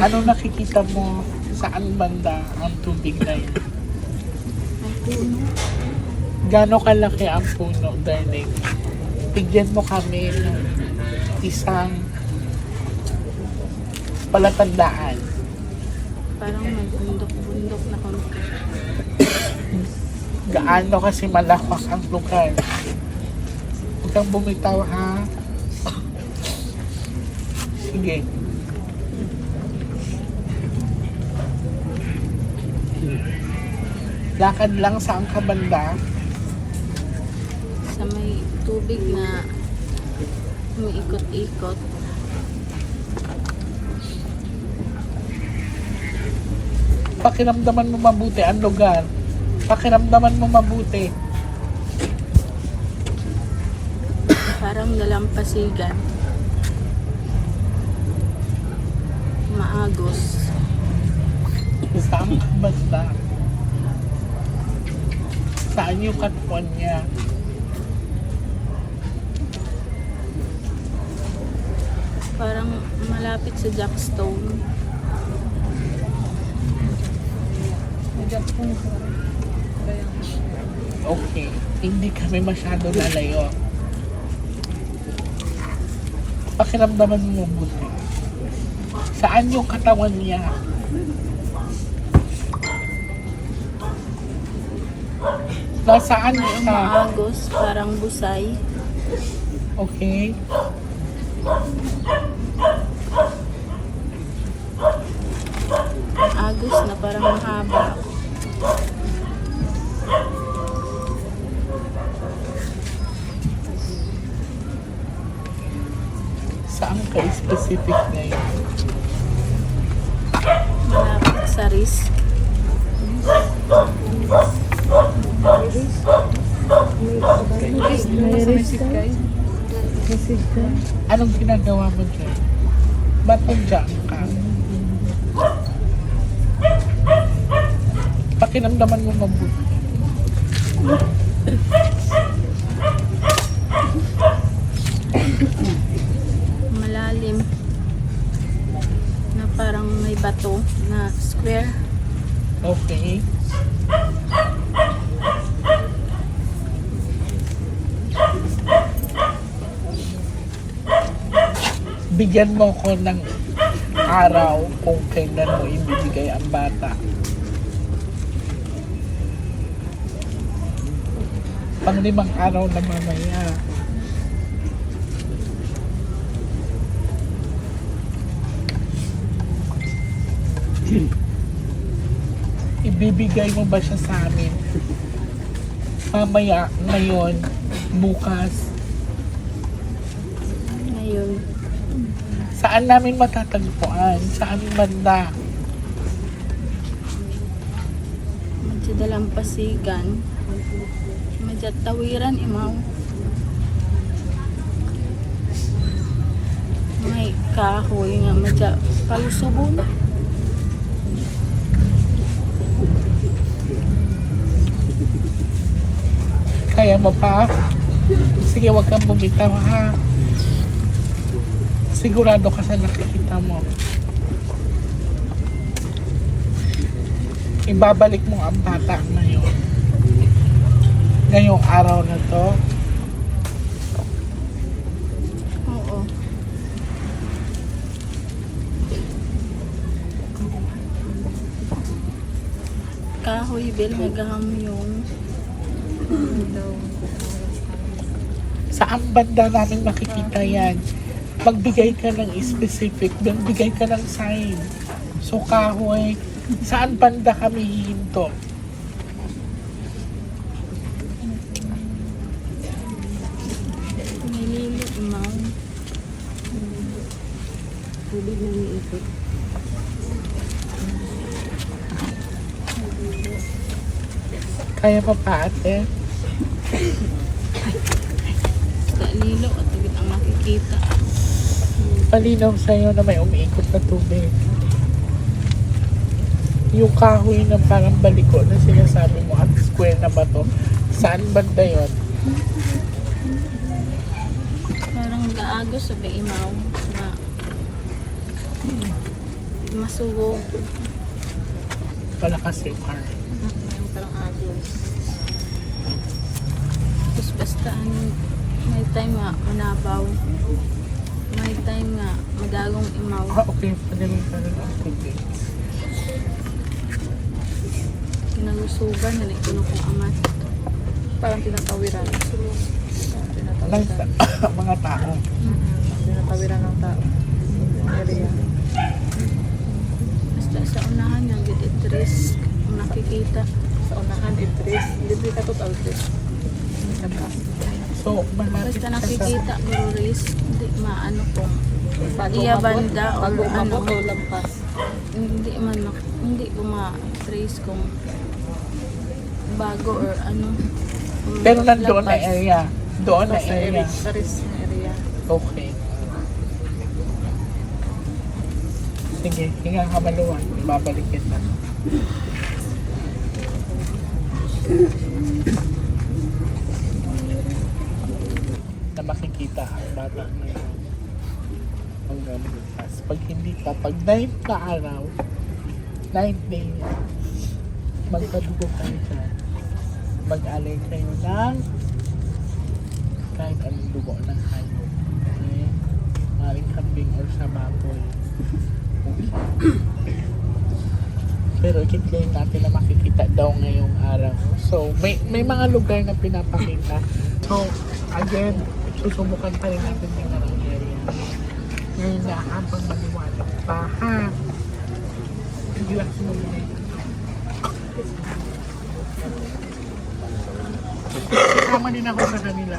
Ano nakikita mo saan banda ang tubig na yun? Gano'ng kalaki ang puno, darling? Bigyan mo kami ng isang palatandaan. Parang may bundok-bundok na konti. Gaano kasi malakas ang lugar. Huwag kang bumitaw, ha? Sige. Lakad lang saan ka banda? Sa may tubig na umiikot-ikot. Pakiramdaman mo mabuti ang lugar. Pakiramdaman mo mabuti. Parang dalampasigan. Maagos. Saan ka banda? Saan yung katwan niya? Parang malapit sa Jackstone. Okay. Hindi kami masyado lalayo. Pakiramdaman mo mabuti. Saan yung katawan niya? Nasaan Parang siya? maagos, parang busay. Okay. Agos na parang mahaba. Saan ka specific ngayon? Malapit sa wrist. Anong ginagawa mo dyan? Ba't nandiyan ka? Pakiramdaman mo mabuti. Malalim. Na parang may bato na square. Okay. Bigyan mo ko ng araw kung kailan mo ibibigay ang bata. Panglimang araw na mamaya. Ibibigay mo ba siya sa amin? Mamaya, ngayon, bukas, Ngayon, saan namin matatagpuan? Saan banda? medyo dalampasigan. Medyo tawiran, imaw. May kahoy nga, medyo palusubon. Kaya mo pa? Sige, wag kang bumitaw ha. Sigurado ka sa nakikita mo. Ibabalik mo ang bata ngayon. Ngayong araw na to. Oo. Kahoy, bel, nagaham yung Saan banda namin makikita yan? Magbigay ka ng specific, magbigay ka ng sign. So kahoy, saan banda kami hihinto? lilo, imaw. Tubig na umiikot. Kaya pa pa ate? Sa lilo, at tubig ang makikita. Malinaw sa'yo na may umiikot na tubig. Yung kahoy na parang baliko na sinasabi mo at square na ba to? Saan banda yon? Parang gaagos sa imaw na masugo. Wala kasi car. Parang agos. Tapos basta ano, may time nga manabaw. May time nga madagong imaw. Ah, okay. Padaling ka rin ang tubig. Kong amat. Parang tinatawiran. Tinatawiran. sa mga tao. Tinatawiran ng tao. Yung area. Basta sa unahan nga, get it risk. Kung nakikita. Sa unahan, Idris. Libre ka total, Idris. So, malapit Basta nakikita, pero risk. Bago Iya, banda o Bago ano. umabot o lampas. hindi man mak- hindi ko ma-trace kung bago or ano. kung Pero nandoon na area. Doon na area. Sa area. Okay. Sige, hinga ka maluwan. Ibabalik kita. na makikita ang bata ngayon hanggang bukas. Pag hindi ka, pag 9 na araw, 9 day, magpadugo kayo dyan. Mag-alay kayo ng kahit anong dugo ng hayop. Okay? Maring kambing or sa baboy. Pero ikitlayin natin na makikita daw ngayong araw. So, may may mga lugar na pinapakita. So, again, susubukan pa rin natin yung area. Ngayon na habang maliwanag pa, ha? Hindi lang sumulit. Kasama din ako sa kanila.